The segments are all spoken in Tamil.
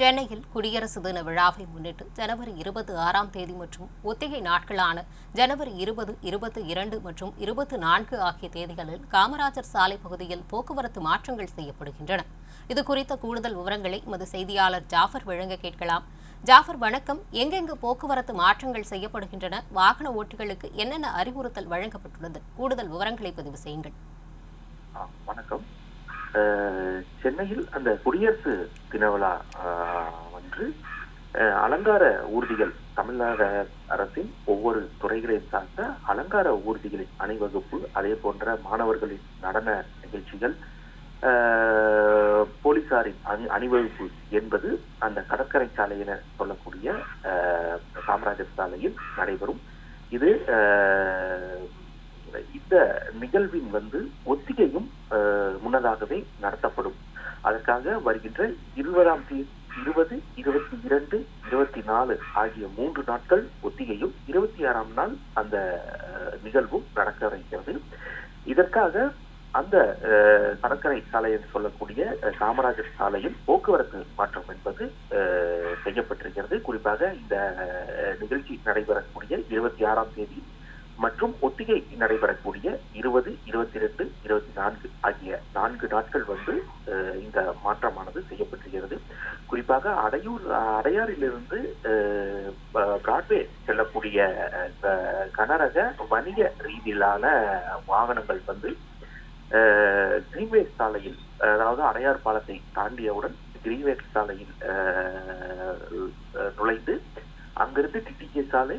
சென்னையில் குடியரசு தின விழாவை முன்னிட்டு ஜனவரி இருபத்தி ஆறாம் தேதி மற்றும் ஒத்திகை நாட்களான ஜனவரி இருபது இருபத்தி இரண்டு மற்றும் இருபத்தி நான்கு ஆகிய தேதிகளில் காமராஜர் சாலை பகுதியில் போக்குவரத்து மாற்றங்கள் செய்யப்படுகின்றன. இது குறித்த கூடுதல் விவரங்களை எமது செய்தியாளர் ஜாஃபர் வழங்க கேட்கலாம். ஜாஃபர் வணக்கம். எங்கெங்கு போக்குவரத்து மாற்றங்கள் செய்யப்படுகின்றன? வாகன ஓட்டிகளுக்கு என்னென்ன அறிவுறுத்தல் வழங்கப்பட்டுள்ளது? கூடுதல் விவரங்களை பதிவு செய்யுங்கள். வணக்கம். சென்னையில் அந்த குடியரசு தினவிழா வந்து அலங்கார ஊர்திகள் தமிழக அரசின் ஒவ்வொரு துறைகளையும் சார்ந்த அலங்கார ஊர்திகளின் அணிவகுப்பு அதே போன்ற மாணவர்களின் நடன நிகழ்ச்சிகள் போலீசாரின் அணி அணிவகுப்பு என்பது அந்த கடற்கரை சாலை என சொல்லக்கூடிய காமராஜர் சாலையில் நடைபெறும். இது இந்த நிகழ்வின் வந்து ஒத்திகையும் முன்னதாகவே நடத்தப்படும். அதற்காக வருகின்ற இருபதாம் தேதி இருபது இருபத்தி இரண்டு இருபத்தி நாலு ஆகிய மூன்று நாட்கள் ஒத்திகையும் இருபத்தி ஆறாம் நாள் அந்த நிகழ்வும் நடக்க இருக்கிறது இதற்காக அந்த கடற்கரை சாலை என்று சொல்லக்கூடிய காமராஜர் சாலையில் போக்குவரத்து மாற்றம் என்பது அஹ், செய்யப்பட்டிருக்கிறது. குறிப்பாக இந்த நிகழ்ச்சி நடைபெறக்கூடிய இருபத்தி ஆறாம் தேதி மற்றும் ஒத்திகை நடைபெறக்கூடிய இருபது இருபத்தி ரெண்டு இருபத்தி நான்கு ஆகிய நான்கு நாட்கள் வந்து இந்த மாற்றமானது செய்யப்பட்டிருக்கிறது. குறிப்பாக அடையூர் அடையாறிலிருந்து அஹ், பிராட்வே செல்லக்கூடிய கனரக வணிக ரீதியிலான வாகனங்கள் வந்து கிரீன்வே சாலையில் அதாவது அடையார் பாலத்தை தாண்டியவுடன் கிரீன்வே சாலையில் அஹ், நுழைந்து அங்கிருந்து டிடிகே சாலை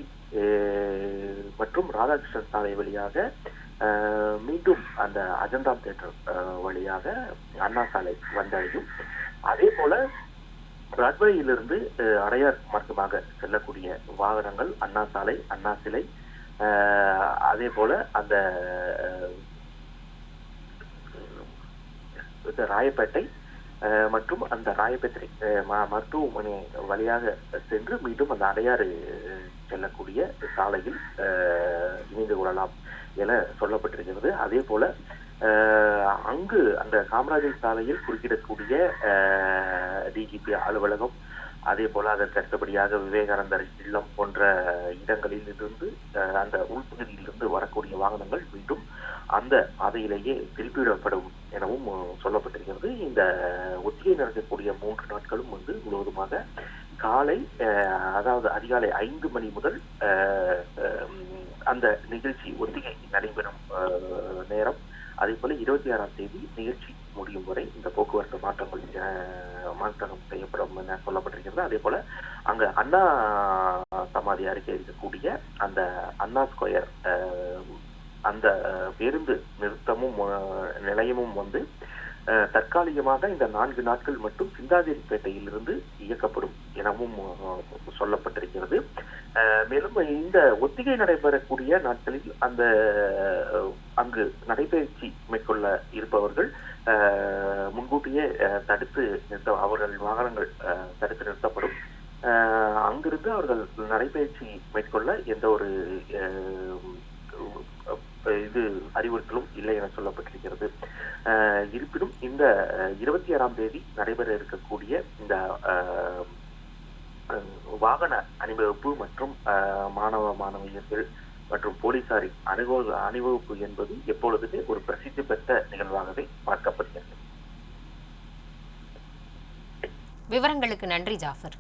மற்றும் ராதாகிருஷ்ணன் சாலை வழியாக மீண்டும் அந்த அஜந்தாம் தேட்டர் வழியாக அண்ணா சாலை வந்தடையும். அதே போல பிராட்வேயிலிருந்து அடையார் மார்க்கமாக செல்லக்கூடிய வாகனங்கள் அண்ணா சாலை அண்ணா சிலை அதே போல அந்த ராயப்பேட்டை மற்றும் அந்த ராயபத்திரி ம- மருத்துவமனை வழியாக சென்று மீண்டும் அந்த அடையாறு செல்லக்கூடிய சாலையில் இணைந்து கொள்ளலாம் என சொல்லப்பட்டிருக்கிறது. அதே போல அங்கு அந்த காமராஜர் சாலையில் குறுக்கிடக்கூடிய டிஜிபி அலுவலகம் அதே போல அதற்கு அடுத்தபடியாக விவேகானந்தர் இல்லம் போன்ற இடங்களில் இருந்து அந்த உள்பகுதியிலிருந்து வரக்கூடிய வாகனங்கள் மீண்டும் அந்த பாதையிலேயே திருப்பிவிடப்படும் எனவும் சொல்லப்பட்டிருக்கிறது. இந்த ஒத்திகை நடக்கக்கூடிய மூன்று நாட்களும் வந்து முழுவதுமாக காலை அதாவது அதிகாலை ஐந்து மணி முதல் அந்த நிகழ்ச்சி ஒத்திகை நடைபெறும் நேரம். அதே போல இருபத்தி ஆறாம் தேதி நிகழ்ச்சி முடியும் வரை இந்த போக்குவரத்து மாற்றங்கள் மாற்றம் செய்யப்படும் என சொல்லப்பட்டிருக்கிறது. அதே போல அங்க அண்ணா சமாதி அருகே இருக்கக்கூடிய அந்த அண்ணா ஸ்கொயர் அந்த பேருந்து நிறுத்தமும் நிலையமும் வந்து தற்காலிகமாக இந்த நான்கு நாட்கள் மட்டும் சிந்தாதிரிப்பேட்டையிலிருந்து இயக்கப்படும் எனவும் சொல்லப்பட்டிருக்கிறது. மேலும் இந்த ஒத்திகை நடைபெறக்கூடிய நாட்களில் அந்த அங்கு நடைபயிற்சி மேற்கொள்ள இருப்பவர்கள் முன்கூட்டியே தடுத்து நிறுத்த அவர்கள் வாகனங்கள் தடுத்து நிறுத்தப்படும். அங்கிருந்து அவர்கள் நடைபயிற்சி மேற்கொள்ள எந்த ஒரு இது அறிவுறுத்தலும் இல்லை என சொல்லப்பட்டிருக்கிறது. இருப்பினும் இந்த இருபத்தி ஆறாம் தேதி நடைபெற இருக்கக்கூடிய இந்த வாகன அணிவகுப்பு மற்றும் மாணவ மாணவியர்கள் மற்றும் போலீசாரின் அணிவ அணிவகுப்பு என்பது எப்பொழுதுமே ஒரு பிரசித்தி பெற்ற நிகழ்வாகவே பார்க்கப்படுகிறது. விவரங்களுக்கு நன்றி ஜாஃபர்.